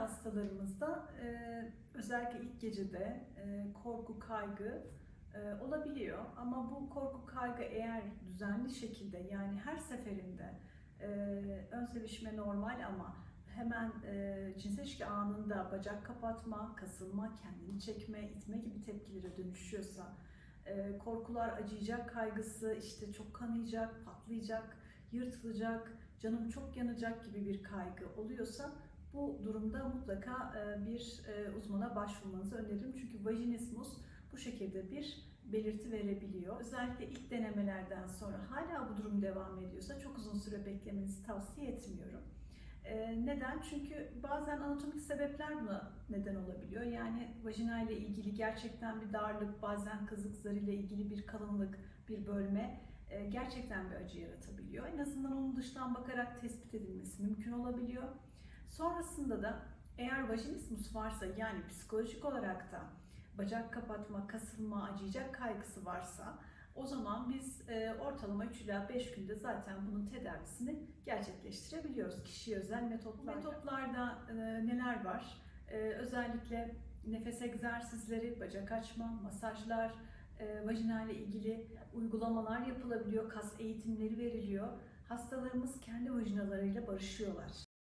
hastalarımızda e, özellikle ilk gecede e, korku, kaygı e, olabiliyor. Ama bu korku, kaygı eğer düzenli şekilde yani her seferinde e, ön sevişme normal ama hemen e, cinsel ilişki anında bacak kapatma, kasılma, kendini çekme, itme gibi tepkilere dönüşüyorsa, e, korkular acıyacak kaygısı, işte çok kanayacak, patlayacak, yırtılacak, canım çok yanacak gibi bir kaygı oluyorsa bu durumda mutlaka e, bir e, uzmana başvurmanızı öneririm. Çünkü vajinismus bu şekilde bir belirti verebiliyor. Özellikle ilk denemelerden sonra hala bu durum devam ediyorsa çok uzun süre beklemenizi tavsiye etmiyorum. E, Neden? Çünkü bazen anatomik sebepler buna neden olabiliyor. Yani vajina ile ilgili gerçekten bir darlık, bazen kızık zarı ile ilgili bir kalınlık, bir bölme gerçekten bir acı yaratabiliyor. En azından onun dıştan bakarak tespit edilmesi mümkün olabiliyor. Sonrasında da eğer vajinismus varsa yani psikolojik olarak da bacak kapatma, kasılma, acıyacak kaygısı varsa o zaman biz e, ortalama 3 ila 5 günde zaten bunun tedavisini gerçekleştirebiliyoruz. Kişiye özel metotlar. Metotlarda e, neler var? E, özellikle nefes egzersizleri, bacak açma, masajlar, e, vajina ile ilgili uygulamalar yapılabiliyor, kas eğitimleri veriliyor. Hastalarımız kendi vajinalarıyla barışıyorlar.